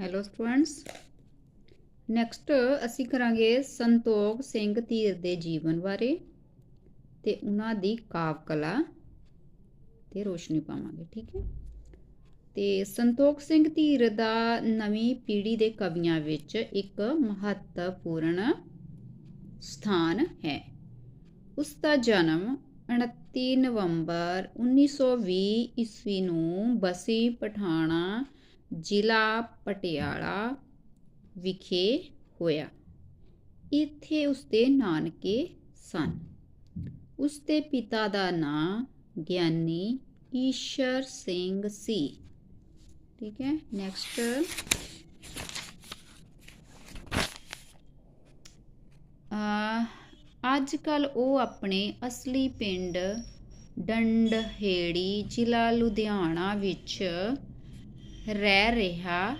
Hello students next ਅਸੀਂ ਕਰਾਂਗੇ ਸੰਤੋਖ ਸਿੰਘ ਧੀਰ ਦੇ ਜੀਵਨ ਬਾਰੇ ਤੇ ਉਹਨਾਂ ਦੀ ਕਾਵ ਕਲਾ ਤੇ ਰੋਸ਼ਨੀ ਪਾਵਾਂਗੇ, ਠੀਕ ਹੈ? ਤੇ ਸੰਤੋਖ ਸਿੰਘ ਧੀਰ ਦਾ ਨਵੀਂ ਪੀੜ੍ਹੀ ਦੇ ਕਵੀਆਂ ਵਿੱਚ ਇੱਕ ਮਹੱਤਵਪੂਰਨ ਸਥਾਨ ਹੈ। ਉਸ ਦਾ ਜਨਮ 29 ਨਵੰਬਰ 1920 ਈਸਵੀ ਨੂੰ ਬਸੀ ਪਠਾਣਾ ਜ਼ਿਲ੍ਹਾ ਪਟਿਆਲਾ ਵਿਖੇ ਹੋਇਆ। ਇੱਥੇ ਉਸਦੇ ਨਾਨਕੇ ਸਨ। ਉਸਦੇ ਪਿਤਾ ਦਾ ਨਾਂ ਗਿਆਨੀ ਈਸ਼ਰ ਸਿੰਘ ਸੀ। ਠੀਕ ਹੈ ਨੈਕਸਟ ਅੱਜ ਕੱਲ ਉਹ ਆਪਣੇ ਅਸਲੀ ਪਿੰਡ ਡੰਡਹੇੜੀ ਜ਼ਿਲ੍ਹਾ ਲੁਧਿਆਣਾ ਵਿੱਚ ਰਹਿ ਰਿਹਾ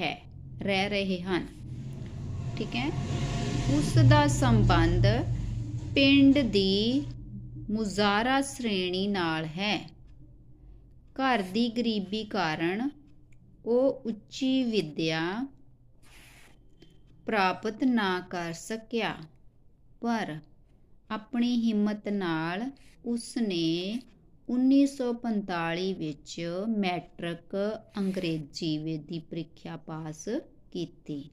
ਹੈ, ਰਹਿ ਰਹੇ ਹਨ। ਠੀਕ ਹੈ? ਉਸ ਦਾ ਸੰਬੰਧ ਪਿੰਡ ਦੀ ਮੁਜ਼ਾਰਾ ਸ਼੍ਰੇਣੀ ਨਾਲ ਹੈ। ਘਰ ਦੀ ਗਰੀਬੀ ਕਾਰਨ ਉਹ ਉੱਚੀ ਵਿੱਦਿਆ ਪ੍ਰਾਪਤ ਨਾ ਕਰ ਸਕਿਆ, ਪਰ ਆਪਣੀ ਹਿੰਮਤ ਨਾਲ ਉਸ ਨੇ 1945 ਵਿੱਚ ਮੈਟ੍ਰਿਕ ਅੰਗਰੇਜ਼ੀ ਦੀ ਪ੍ਰੀਖਿਆ ਪਾਸ ਕੀਤੀ।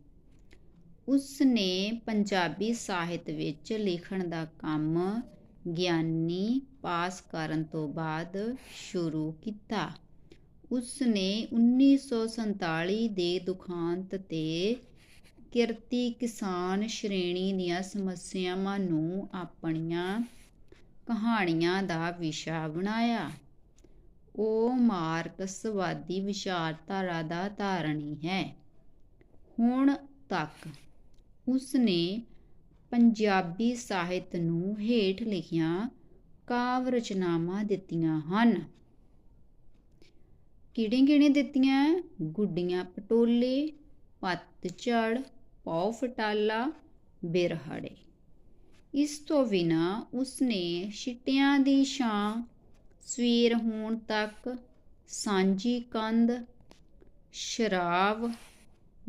ਉਸ ਨੇ ਪੰਜਾਬੀ ਸਾਹਿਤ ਵਿੱਚ ਲਿਖਣ ਦਾ ਕੰਮ ਗਿਆਨੀ ਪਾਸ ਕਰਨ ਤੋਂ ਬਾਅਦ ਸ਼ੁਰੂ ਕੀਤਾ। ਉਸ ਨੇ 1947 ਦੇ ਦੁਖਾਂਤ ਤੇ ਕਿਰਤੀ ਕਿਸਾਨ ਸ਼੍ਰੇਣੀ ਦੀਆਂ ਸਮੱਸਿਆਵਾਂ ਨੂੰ ਆਪਣੀਆਂ ਕਹਾਣੀਆਂ ਦਾ ਵਿਸ਼ਾ ਬਣਾਇਆ। ਉਹ ਮਾਰਕਸਵਾਦੀ ਵਿਚਾਰਧਾਰਾ ਦਾ ਧਾਰਨੀ ਹੈ। ਹੁਣ ਤੱਕ ਉਸ ਨੇ ਪੰਜਾਬੀ ਸਾਹਿਤ ਨੂੰ ਹੇਠ ਲਿਖੀਆਂ ਕਾਵ ਰਚਨਾਵਾਂ ਦਿੱਤੀਆਂ ਹਨ। ਕਿਹੜੇ-ਕਿਹੜੇ ਦਿੱਤੀਆਂ? ਗੁੱਡੀਆਂ ਪਟੋਲੇ, ਪੱਤਝੜ, ਪੌ ਫਟਾਲਾ, ਬਿਰਹੜੇ। ਇਸ ਤੋਂ ਬਿਨਾ ਉਸਨੇ ਛਿੱਟਿਆਂ ਦੀ ਛਾਂ ਸਵੇਰ ਹੋਣ ਤੱਕ ਸਾਂਝੀ ਕੰਧ, ਸ਼ਰਾਬ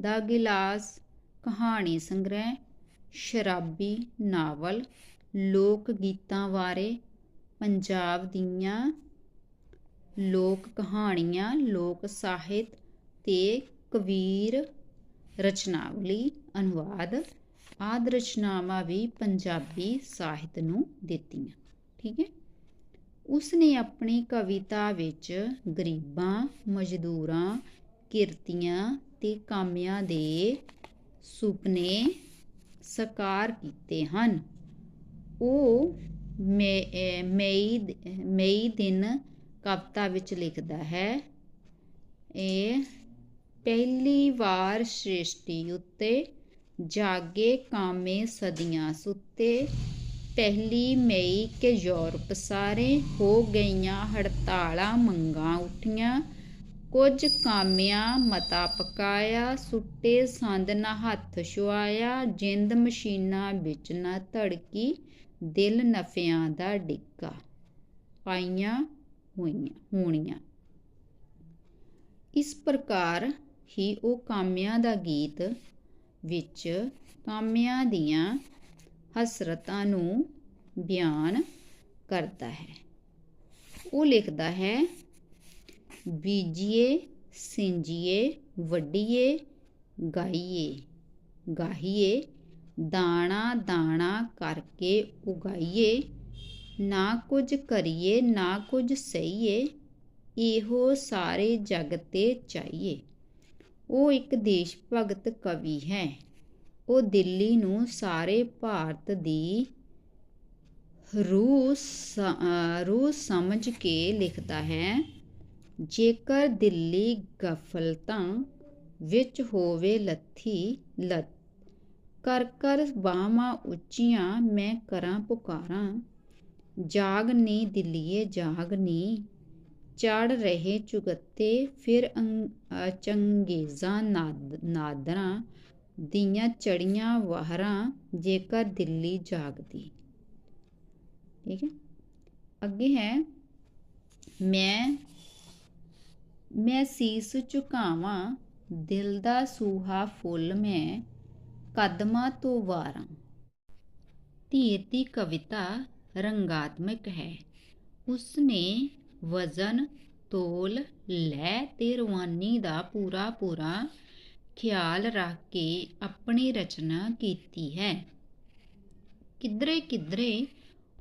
ਦਾ ਗਿਲਾਸ, ਕਹਾਣੀ ਸੰਗ੍ਰਹਿ, ਸ਼ਰਾਬੀ ਨਾਵਲ, ਲੋਕ ਗੀਤਾਂ ਬਾਰੇ, ਪੰਜਾਬ ਦੀਆਂ ਲੋਕ ਕਹਾਣੀਆਂ, ਲੋਕ ਸਾਹਿਤ ਤੇ ਕਬੀਰ ਰਚਨਾਵਲੀ ਅਨੁਵਾਦ ਆਦਿ ਰਚਨਾਵਾਂ ਵੀ ਪੰਜਾਬੀ ਸਾਹਿਤ ਨੂੰ ਦਿੱਤੀਆਂ, ਠੀਕ ਹੈ? ਉਸ ਨੇ ਆਪਣੀ ਕਵਿਤਾ ਵਿੱਚ ਗਰੀਬਾਂ, ਮਜ਼ਦੂਰਾਂ, ਕਿਰਤੀਆਂ ਤੇ ਕਾਮਿਆਂ ਦੇ ਸੁਪਨੇ ਸਾਕਾਰ ਕੀਤੇ ਹਨ। ਉਹ ਮਈ ਮਈ ਦਿਨ ਕਵਿਤਾ ਵਿੱਚ ਲਿਖਦਾ ਹੈ, ਇਹ ਪਹਿਲੀ ਵਾਰ ਸ੍ਰਿਸ਼ਟੀ ਉੱਤੇ ਜਾਗੇ ਕਾਮੇ ਸਦੀਆਂ ਸੁੱਤੇ, ਪਹਿਲੀ ਮਈ ਕੇ ਯੂਰਪ ਸਾਰੇ ਹੋ ਗਈਆਂ ਹੜਤਾਲਾਂ ਮੰਗਾਂ ਉੱਠੀਆਂ। ਕੁਝ ਕਾਮਿਆਂ ਮਤਾ ਪਕਾਇਆ, ਸੁੱਟੇ ਸੰਦ ਨਾ ਹੱਥ ਛੁਆਇਆ, ਜਿੰਦ ਮਸ਼ੀਨਾਂ ਵਿੱਚ ਨਾ ਧੜਕੀ, ਦਿਲ ਨਫਿਆਂ ਦਾ ਡਿੱਗਾ ਪਾਈਆਂ ਹੋਈਆਂ, ਹੋਣੀਆਂ। ਇਸ ਪ੍ਰਕਾਰ ਹੀ ਉਹ ਕਾਮਿਆਂ ਦਾ ਗੀਤ ਵਿੱਚ ਕਾਮਿਆਂ ਦੀਆਂ ਹਸਰਤਾਂ ਨੂੰ ਬਿਆਨ ਕਰਦਾ ਹੈ। ਉਹ ਲਿਖਦਾ ਹੈ, ਬੀਜੀਏ, ਸਿੰਜੀਏ ਵੱਡੀਏ ਗਾਈਏ ਗਾਹੀਏ, ਦਾਣਾ ਦਾਣਾ ਕਰਕੇ ਉਗਾਈਏ ਨਾ ਕੁਝ ਕਰੀਏ ਨਾ ਕੁਝ ਸਹੀਏ, ਇਹੋ ਸਾਰੇ ਜਗ ਤੇ ਚਾਹੀਏ। ਉਹ ਇੱਕ ਦੇਸ਼ ਭਗਤ ਕਵੀ ਹੈ। ਉਹ ਦਿੱਲੀ ਨੂੰ ਸਾਰੇ ਭਾਰਤ ਦੀ ਰੂਹ ਰੂਹ ਸਮਝ ਕੇ ਲਿਖਦਾ ਹੈ। ਜੇਕਰ ਦਿੱਲੀ ਗਫਲਤਾਂ ਵਿੱਚ ਹੋਵੇ ਲੱਥੀ ਲੱਤ ਕਰ ਕਰ ਬਾਹਾਂ ਉੱਚੀਆਂ ਮੈਂ ਕਰਾਂ ਪੁਕਾਰਾਂ, ਜਾਗ ਨੀ ਦਿੱਲੀਏ, ਜਾਗ ਨੀ ਚੜ ਰਹੇ ਚੁਗੱਤੇ ਫਿਰ ਚੰਗੇਜ਼ਾਂ ਨਾਦਰਾਂ ਦੀਆਂ ਚੜੀਆਂ ਵਾਹਰਾਂ ਜੇਕਰ ਦਿੱਲੀ ਜਾਗਦੀ। ਠੀਕ ਹੈ? ਅੱਗੇ ਹੈ, ਮੈਂ ਮੈਂ ਸੀਸ ਝੁਕਾਵਾਂ, ਦਿਲ ਦਾ ਸੂਹਾ ਫੁੱਲ ਮੈਂ ਕਦਮਾਂ ਤੋਂ ਵਾਰਾਂ। ਧੀਰ ਦੀ ਕਵਿਤਾ ਰੰਗਾਤਮਕ ਹੈ। ਉਸਨੇ ਵਜ਼ਨ ਤੋਲ ਲੈ ਤੇ ਰਵਾਨੀ ਦਾ ਪੂਰਾ ਪੂਰਾ ਖਿਆਲ ਰੱਖ ਕੇ ਆਪਣੀ ਰਚਨਾ ਕੀਤੀ ਹੈ। ਕਿਧਰੇ ਕਿਧਰੇ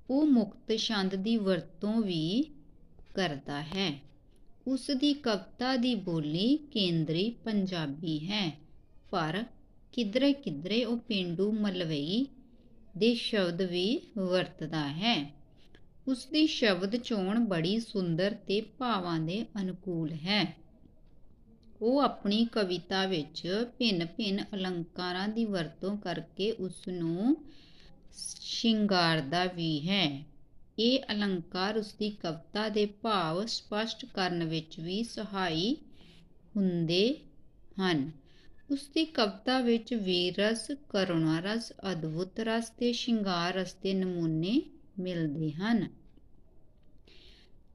ਉਹ ਮੁਕਤ ਛੰਦ ਦੀ ਵਰਤੋਂ ਵੀ ਕਰਦਾ ਹੈ। ਉਸ ਦੀ ਕਵਿਤਾ ਦੀ ਬੋਲੀ ਕੇਂਦਰੀ ਪੰਜਾਬੀ ਹੈ, ਪਰ ਕਿਧਰੇ ਕਿਧਰੇ ਉਹ ਪਿੰਡੂ ਮਲਵਈ ਦੇ ਸ਼ਬਦ ਵੀ ਵਰਤਦਾ ਹੈ। ਉਸ ਦੀ ਸ਼ਬਦ ਚੋਣ ਬੜੀ ਸੁੰਦਰ ਤੇ ਭਾਵਾਂ ਦੇ ਅਨੁਕੂਲ ਹੈ। ਉਹ ਆਪਣੀ ਕਵਿਤਾ ਵਿੱਚ ਭਿੰਨ-ਭਿੰਨ ਅਲੰਕਾਰਾਂ ਦੀ ਵਰਤੋਂ ਕਰਕੇ ਉਸ ਨੂੰ ਸ਼ਿੰਗਾਰਦਾ ਵੀ ਹੈ। ਇਹ ਅਲੰਕਾਰ ਉਸ ਦੀ ਕਵਿਤਾ ਦੇ ਭਾਵ ਸਪਸ਼ਟ ਕਰਨ ਵਿੱਚ ਵੀ ਸਹਾਈ ਹੁੰਦੇ ਹਨ। ਉਸ ਦੀ ਕਵਿਤਾ ਵਿੱਚ ਵੀਰ ਰਸ, ਕਰੁਣਾ ਰਸ, ਅਦਭੁਤ ਰਸ ਤੇ ਸ਼ਿੰਗਾਰ ਰਸ ਦੇ ਨਮੂਨੇ ਮਿਲਦੇ ਹਨ।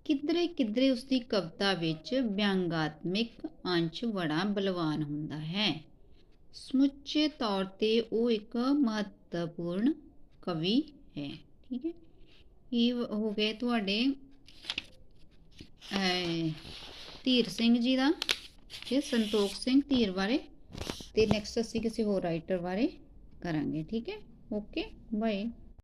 ਕਿਧਰੇ ਕਿਧਰੇ ਉਸ ਦੀ ਕਵਿਤਾ ਵਿੱਚ ਵਿਅੰਗਾਤਮਿਕ ਅੰਸ਼ ਬੜਾ ਬਲਵਾਨ ਹੁੰਦਾ ਹੈ। ਸਮੁੱਚੇ ਤੌਰ ਤੇ ਉਹ ਇੱਕ ਮਹੱਤਵਪੂਰਨ ਕਵੀ ਹੈ, ਠੀਕ ਹੈ? ਇਹ ਹੋ ਗਏ ਤੁਹਾਡੇ ਧੀਰ ਸਿੰਘ ਜੀ ਦਾ ਤੇ ਸੰਤੋਖ ਸਿੰਘ ਧੀਰ ਬਾਰੇ ਤੇ ਨੈਕਸਟ ਅਸੀਂ ਕਿਸੇ ਹੋਰ ਰਾਈਟਰ ਬਾਰੇ ਕਰਾਂਗੇ, ਠੀਕ ਹੈ? Okay bye